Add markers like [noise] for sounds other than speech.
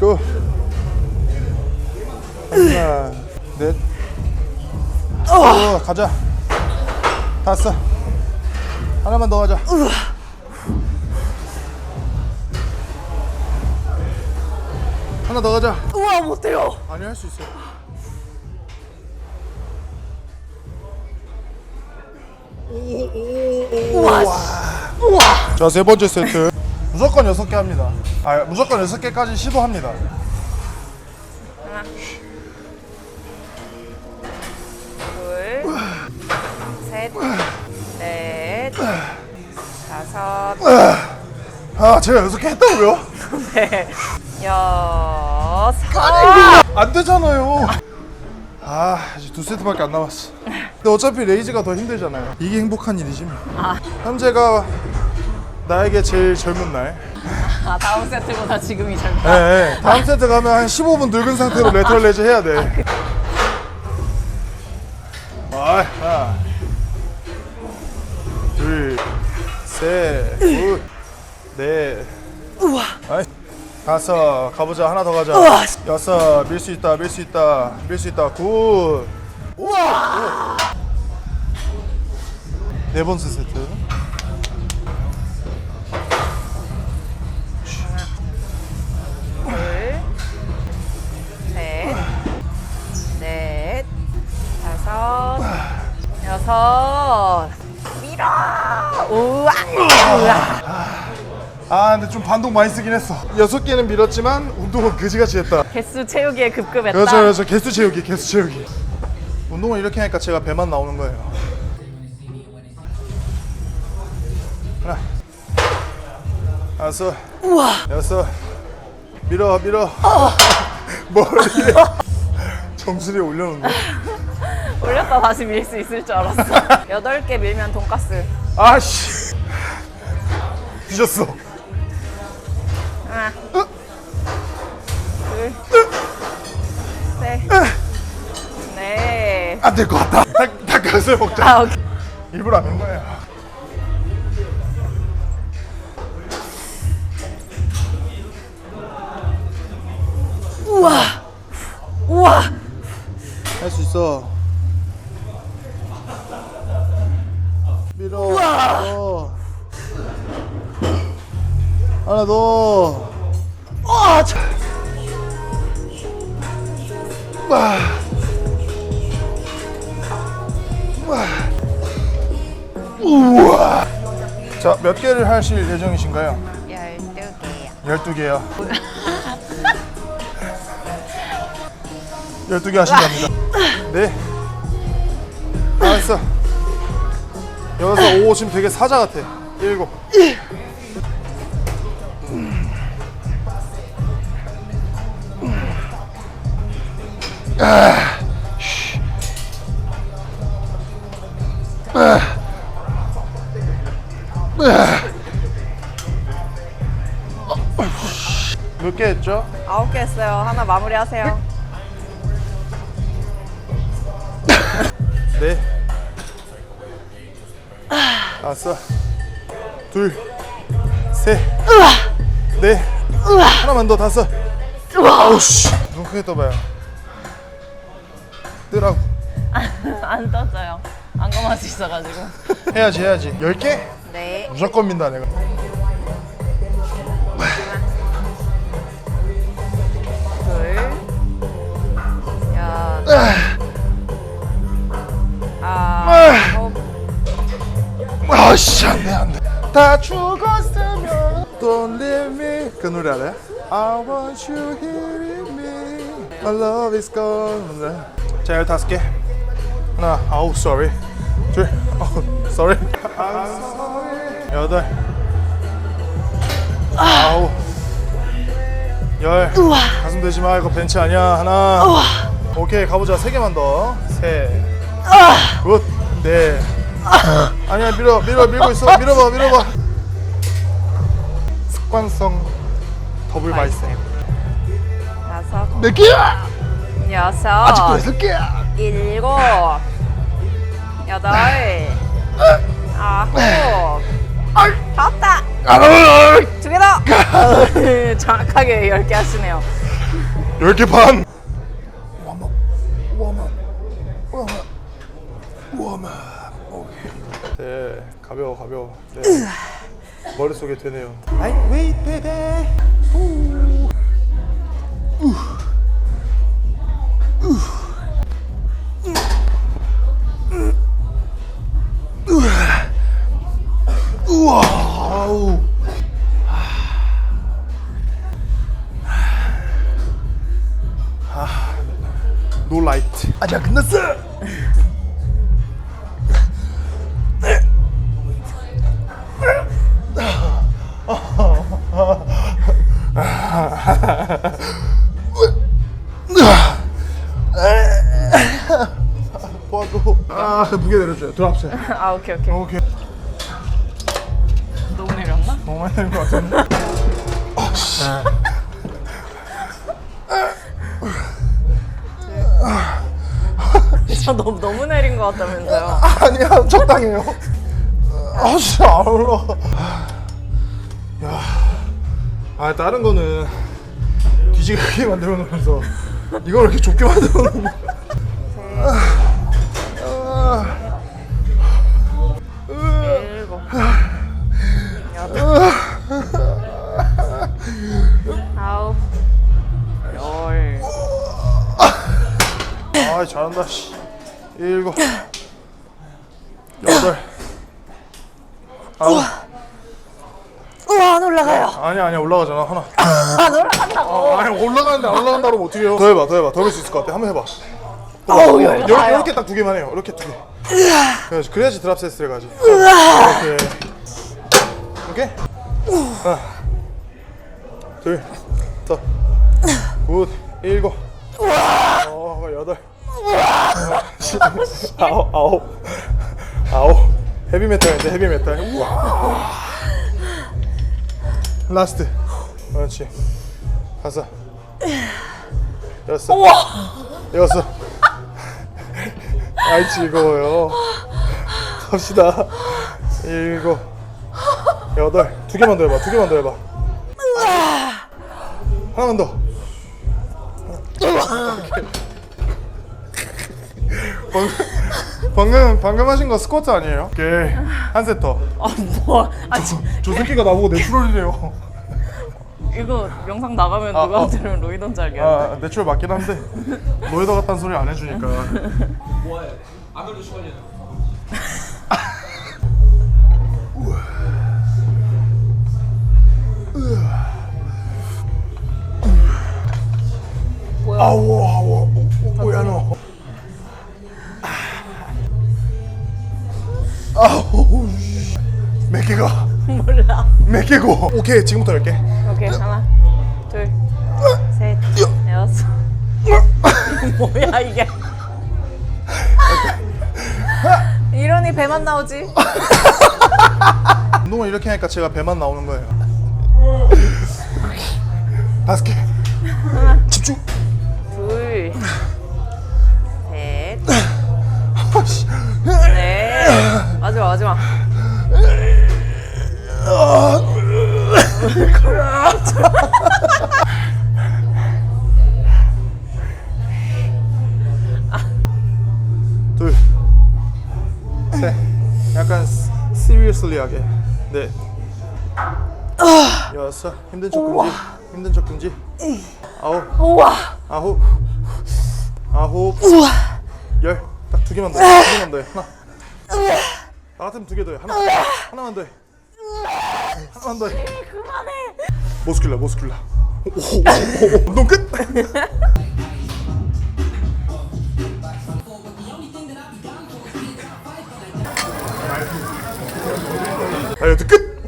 Go. 하나, 넷. 어, 가자. 다섯. 하나만 더 하자. 하나 더 가자. 우와 못해요. 아니 할 수 있어. 우와. 우와. 자세 번째 세트 무조건 여섯 개 합니다. 아 무조건 여섯 개까지 시도합니다. 하나. 둘. 셋. 넷. 다섯. 아 제가 여섯 개 했다고요? 네. 여섯. 안 되잖아요. 아 이제 두 세트밖에 안 남았어. 근데 어차피 레이즈가 더 힘들잖아요. 이게 행복한 일이지 뭐. 현재가 나에게 제일 젊은 날. 아 다음 세트보다 지금이 예, 젊다. 예. 다음 세트 가면 한 15분 늙은 상태로 레터럴 레이즈 해야 돼. 아, 하나, 둘, 셋, 굿, 넷, 우와. 아이, 다섯, 가보자. 하나 더 가자. 우와. 여섯, 밀 수 있다, 밀 수 있다, 밀 수 있다. 굿. 우와. 네 번째 세트. 여섯. 밀어. 우와. 우와. 아, 근데 좀 반동 많이 쓰긴 했어. 여섯 개는 밀었지만 운동은 그지같이 했다. 개수 채우기에 급급했다. 그렇죠, 그렇죠. 개수 채우기, 개수 채우기. 운동을 이렇게 하니까 제가 배만 나오는 거예요. 하나, 다섯, 우와. 여섯, 밀어, 밀어. [laughs] 머리에 정수리 올려놓는 거. 올렸다 다시 밀 수 있을 줄 알았어. [laughs] 여덟 개 밀면 돈가스. 아씨, 뒤졌어. 하나. 둘. 셋. 넷. 안 될 것 같다. 닭, 닭가슴 먹자. 아, 오케이. 일부러 안 한 거야. 우와. 우와. 할 수 있어. 하나 더. 아, 차. 와. 와. 우와. 자, 몇 개를 하실 예정이신가요? 12개요. 12개요. 12개 하신답니다. 네. 알았어. 여기서 지금 되게 사자 같아. 7. 몇 개 했죠? 아홉 개 했어요. 하나 마무리하세요. 네. 아싸. 둘, 셋, 넷, 하나만 더 다섯. 아우 씨. 눈 크게 떠봐요. 뜨라고. 안 떠져요. 안 감을 수 있어가지고. 해야지 해야지. 열 개? 네. 무조건 민다 내가. 둘. 여. 아홉. 아씨 안돼 안돼. 다 죽었으면 Don't leave me. 그 노래 알아요? I want you here in me. My love is gone. 자 열다섯 개. 하나 아우 sorry. 둘 아우 sorry. I'm sorry. 여덟. 아우. 열. 가슴 대지 마 이거 벤치 아니야 하나. 오케이 가보자 세 개만 더. 셋. 굿. 넷. 아니야 밀어 밀어 밀고 있어 밀어봐 밀어봐 습관성 더블 바이셉 다섯. 몇 개야? 여섯. 아직도 여섯 개야 일곱. 여덟. 아홉. 두개 더! 정확하게 10개 하시네요. 10개 반. 워머, 워머, 워머, 워머. 오케이. 네, 가벼워, 가벼워. 네. 머릿속에 되네요. 아이. 후. 우. 우. 노 라이트. 아직 안 끝났어. 도와줘. 아 무게 내려줘요. 드랍세. 아, 오케이, 오케이. 오케이. 너무 내렸나? 너무 많이 내린 것 같은데. 저 너무, 너무 내린 것 같다면서요. 아니야 적당해요. 아 진짜 안 올라. 야, 아 다른 거는 뒤지게 [laughs] 만들어 놓으면서 이걸 이렇게 좁게 만들어 놓는 거. 일곱. 여덟. 아홉. 열. 아 잘한다. 씨. 일곱, 여덟. 아홉. 우와, 안 올라가요. 아니야 아니야 올라가잖아 하나. 안 올라간다고. 아니 올라가는데 안 올라간다 그러면 어떻게 해요? 더 해봐 더 해봐 더 할 수 있을 것 같아. 한번 해봐. 어우, 열다요. 이렇게, 이렇게 딱 두 개만 해요. 이렇게 두 개. 그래야지, 그래야지 드랍 세스를 가지. 오케이. 오케이. 하나, 둘, 더, 굿, 일곱, 어, 여덟, 아홉, 아홉, 아홉. 헤비 메탈인데 헤비 메탈. 우와. 라스트. 그렇지. 다섯, 여섯, 여섯. 아이 즐거워요. 갑시다. 일곱, 여덟. 두 개만 더 해봐. 두 개만 더 해봐. 하나만 더. 방금, 방금 방금 하신 거 스쿼트 아니에요? 오케이 한 세트 더. 아, 뭐. 아, 지- 저 새끼가 나보고 내추럴이래요. 이거 영상 나가면 아, 누가 어. 들으면 로이던 줄 알겠네. 아 내추럴 맞긴 한데 로이더 같다는 소리 안 해주니까. [laughs] 뭐야? 개고 오케이 지금부터 할게 오케이, 하나, 둘, 셋, 여섯. [laughs] 뭐야, 이게. 이러니 배만 나오지? [laughs] 운동을 이렇게 하니까 제가 배만 나오는 거예요 다섯 개 집중 둘, 셋, 아씨. 넷. 마지막, 마지막. 둘, 셋, 약간 seriously 하게. 네. 여섯, 힘든 척 금지, 힘든 척 금지. 아홉, 우와. 아홉, 아홉, 열. 딱 두 개만 더, 해. 두 개만 더 해. 하나. 나 같으면 두 개 더 해. 하나, 하나만 더 해. 하나만 더 해. 그만해. 오, 오, 오, 운동 끝. 다이어트 끝.